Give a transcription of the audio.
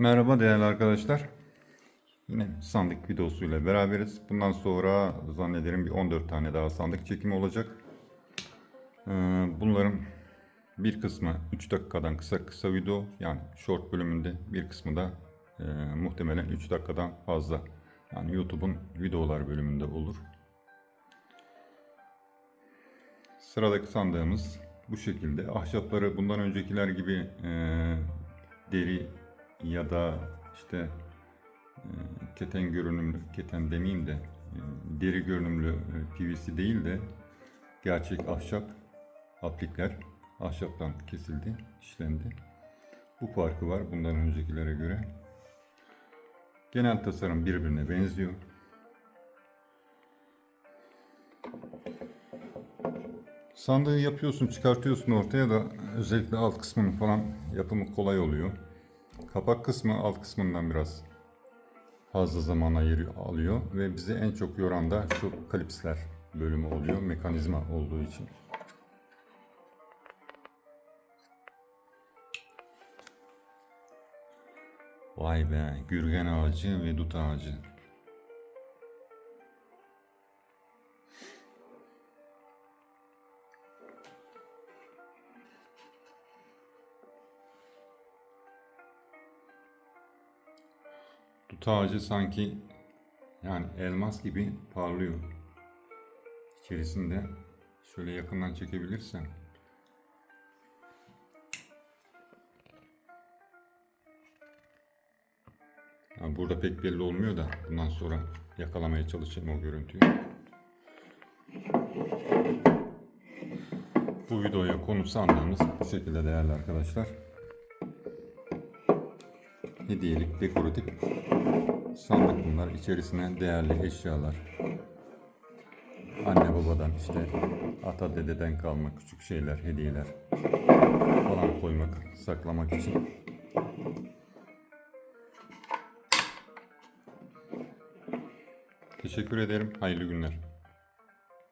Merhaba değerli arkadaşlar. Yine sandık videosuyla beraberiz. Bundan sonra zannederim bir 14 tane daha sandık çekimi olacak. Ee, Bunların bir kısmı 3 dakikadan kısa kısa video yani short bölümünde bir kısmı da e, muhtemelen 3 dakikadan fazla. Yani YouTube'un videolar bölümünde olur. Sıradaki sandığımız bu şekilde. Ahşapları bundan öncekiler gibi e, deri ya da işte e, keten görünümlü, keten demeyeyim de e, deri görünümlü e, PVC değil de gerçek ahşap aplikler ahşaptan kesildi, işlendi. Bu farkı var bundan öncekilere göre. Genel tasarım birbirine benziyor. Sandığı yapıyorsun, çıkartıyorsun ortaya da özellikle alt kısmının falan yapımı kolay oluyor. Kapak kısmı alt kısmından biraz fazla zaman ayırıyor, alıyor ve bizi en çok yoran da şu kalipsler bölümü oluyor mekanizma olduğu için. Vay be, gürgen ağacı ve dut ağacı. Dut ağacı sanki yani elmas gibi parlıyor. İçerisinde şöyle yakından çekebilirsen. Yani burada pek belli olmuyor da bundan sonra yakalamaya çalışayım o görüntüyü. Bu videoya konu sandığımız bu şekilde değerli arkadaşlar. Hediyelik, dekoratif sandık bunlar. İçerisine değerli eşyalar. Anne babadan işte ata dededen kalma küçük şeyler, hediyeler falan koymak, saklamak için. Teşekkür ederim. Hayırlı günler.